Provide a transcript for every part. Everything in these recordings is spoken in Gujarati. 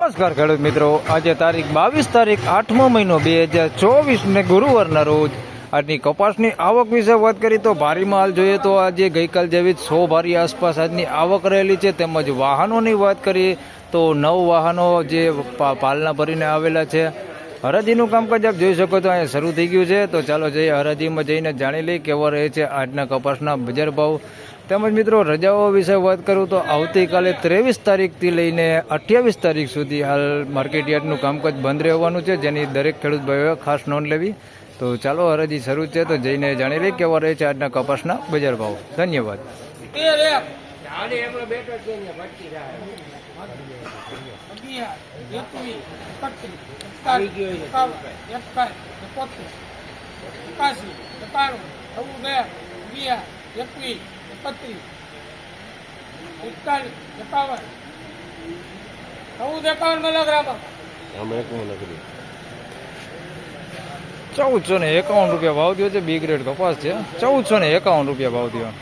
નમસ્કાર ખેડૂત મિત્રો. આજે તારીખ બાવીસ તારીખ આઠમો મહિનો બે હજાર ચોવીસ ને ગુરુવારના રોજ આજની કપાસની આવક વિશે વાત કરી તો ભારી માલ જોઈએ તો આજે ગઈકાલ જેવી જ સો ભારી આસપાસ આજની આવક રહેલી છે. તેમજ વાહનોની વાત કરીએ તો નવ વાહનો જે પાલના ભરીને આવેલા છે. હરાજીનું કામકાજ આપ જોઈ શકો તો અહીંયા શરૂ થઈ ગયું છે. તો ચાલો જઈએ હરાજીમાં જઈને જાણી લઈએ કેવા રહે છે આજના કપાસના બજાર ભાવ. તેમજ મિત્રો, રજાઓ વિશે વાત કરું તો આવતીકાલે ત્રેવીસ તારીખથી લઈને અઠ્યાવીસ તારીખ સુધી હાલ માર્કેટ યાર્ડનું કામકાજ બંધ રહેવાનું છે, જેની દરેક ખેડૂત ભાઈઓએ ખાસ નોંધ લેવી. તો ચાલો, હરાજી શરૂ છે, તો જઈને જાણી લઈએ કેવા રહે છે આજના કપાસના બજાર ભાવ. ધન્યવાદ. ચૌદ એકાવન મિલોગ્રામ ચૌદસો ને એકાવન રૂપિયા ભાવ થયો છે બી ગ્રેડ કપાસ છે. ચૌદસો ને એકાવન રૂપિયા ભાવ થયો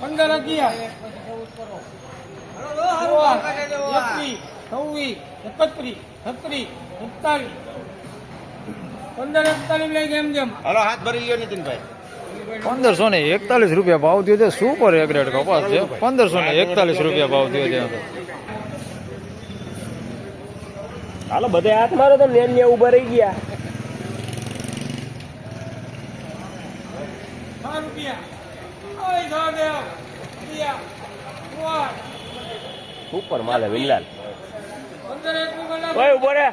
પંદર છવ્વીસ એકત્રીસ છત્રીસ એકતાલીસ. પંદર એકતાલીસ લઈ ગયા એમ જેમ. હાલો હાથ ભરી લ્યો નીતિનભાઈ. પંદરસો ને એકતાલીસ રૂપિયા ભાવ થયો છે. સુપર એ ગ્રેડ કપાસ છે. પંદરસો ને એકતાલીસ રૂપિયા ભાવ થયો છે હાલો બધે હાથ મારો તો નેન ને ઊભા રહી ગયા. ઉપર માલે વિલ્લાલ. ઓય ઊભો રે.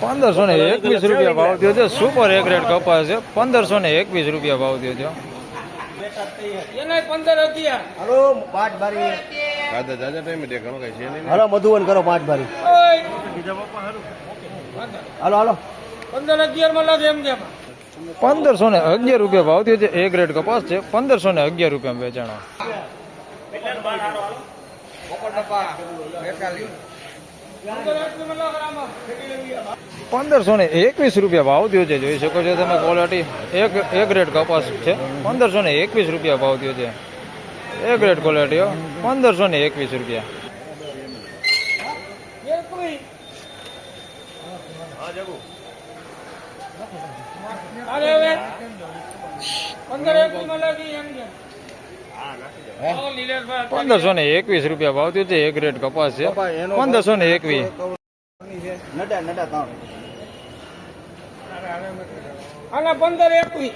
પંદરસો ને એકવીસ રૂપિયા ભાવ થયો છે. સુપર એક રેટ કપાસ છે. પંદરસો ને એકવીસ રૂપિયા ભાવ થયો છે. હલો મધુવન કરો પાંચ બારી. હલો હાલો હાલો. પંદર અગિયારમાં લાગે એમ પંદરસો ને અગિયાર રૂપિયા ભાવ થયો છે. એક રેટ કપાસ છે. પંદરસો ને અગિયાર રૂપિયા વેચાણો. પંદરસો ને એકવીસ રૂપિયા ભાવ થયો છે, જોઈ શકો છો તમે ક્વોલિટી એક એક રેટ કપાસ છે. પંદરસો ને એકવીસ રૂપિયા ભાવ થયો છે. એક રેટ ક્વોલિટી પંદરસો ને એકવીસ રૂપિયા. પંદર એકવીસ પંદરસો ને એકવીસ રૂપિયા ભાવ થયું છે. એક રેટ કપાસ છે. પંદરસો ને એકવીસ. નડા નડા અને પંદર એકવીસ.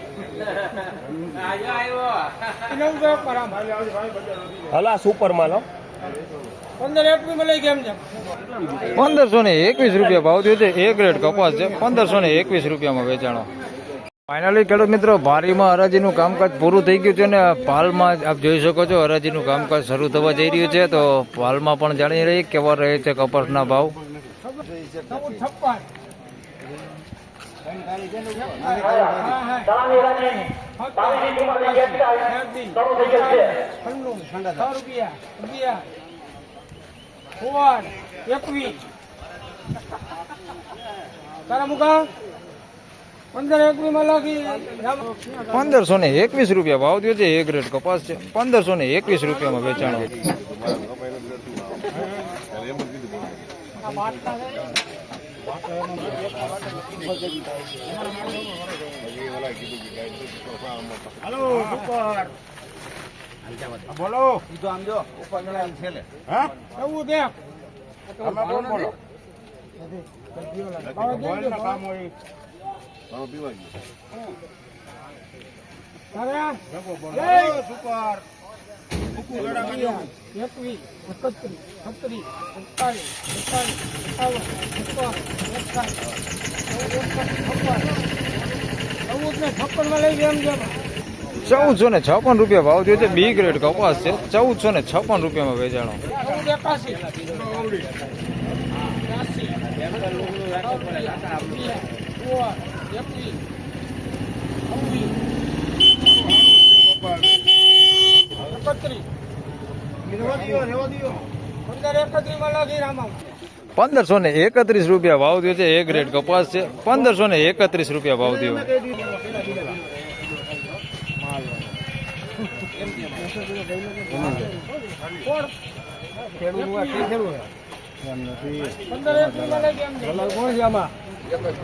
હલા. સુપર પંદરમાં જેમ પંદરસો ને એકવીસ રૂપિયા ભાવ થયો છે. એક રેટ કપાસ છે. પંદરસો ને એકવીસ રૂપિયામાં વેચાણો. ફાઇનલી ખેડૂત મિત્રો ભારીમાં હરાજીનું કામકાજ પૂરું થઈ ગયું છે ને પાલમાં આપ જોઈ શકો છો હરાજીનું કામકાજ શરૂ થવા જઈ રહ્યું છે. તો પાલમાં પણ જાણી રહી કેવા રહે છે કપાસના ભાવ. તારા મુકા પંદર એકવીસમાં લાગી પંદરસો ને એકવીસ રૂપિયા ભાવ થયો છે, એક રેટ કપાસ છે. પંદરસો ને એકવીસ રૂપિયામાં વેચાણ. બોલો. હા? બોલ પીવા હાલો, સુપર એકવીસ ચૌદ ચૌદ ને છપ્પન ગયા રૂપિયા ભાવ થયો છે. બી ગ્રેડ કપાસ છે. ચૌદસો ને છપ્પન રૂપિયામાં વેચાણો. એકાસી પંદરસો ને એકત્રીસ રૂપિયા ભાવ થયો છે એ ગ્રેડ કપાસ છે. પંદરસો ને એકત્રીસ રૂપિયા ભાવ થયો. કોણ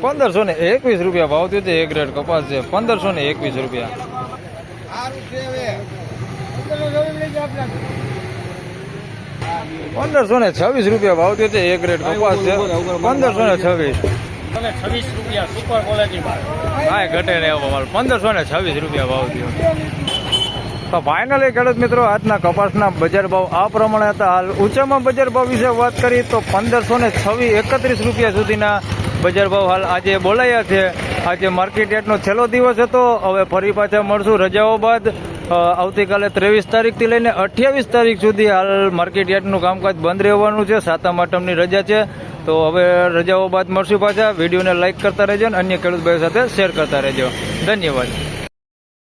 પંદરસો ને એકવીસ રૂપિયા ભાવ થયો છે એક ગ્રેડ કપાસ છે. પંદરસો ને એકવીસ રૂપિયા. પંદરસો ને છવ્વીસ રૂપિયા ભાવ થયો છે એક ગ્રેડ કપાસ છે. પંદરસો ને છવ્વીસ. હા ઘટે ને એવો પંદરસો ને છવ્વીસ રૂપિયા ભાવ થયો. તો ફાઇનલી ખેડૂત મિત્રો, આજના કપાસના બજાર ભાવ આ પ્રમાણે હતા. હાલ ઊંચામાં બજાર ભાવ વિશે વાત કરી તો પંદરસો ને છવ્વીસ એકત્રીસ રૂપિયા સુધીના બજાર ભાવ હાલ આજે બોલાયા છે. આજે માર્કેટ યાર્ડનો છેલ્લો દિવસ હતો. હવે ફરી પાછા મળશું રજાઓ બાદ. આવતીકાલે ત્રેવીસ તારીખથી લઈને અઠ્યાવીસ તારીખ સુધી હાલ માર્કેટ યાર્ડનું કામકાજ બંધ રહેવાનું છે. સાતમ આઠમની રજા છે. તો હવે રજાઓ બાદ મળશું પાછા. વિડીયોને લાઇક કરતા રહેજો અને અન્ય ખેડૂત ભાઈઓ સાથે શેર કરતા રહેજો. ધન્યવાદ.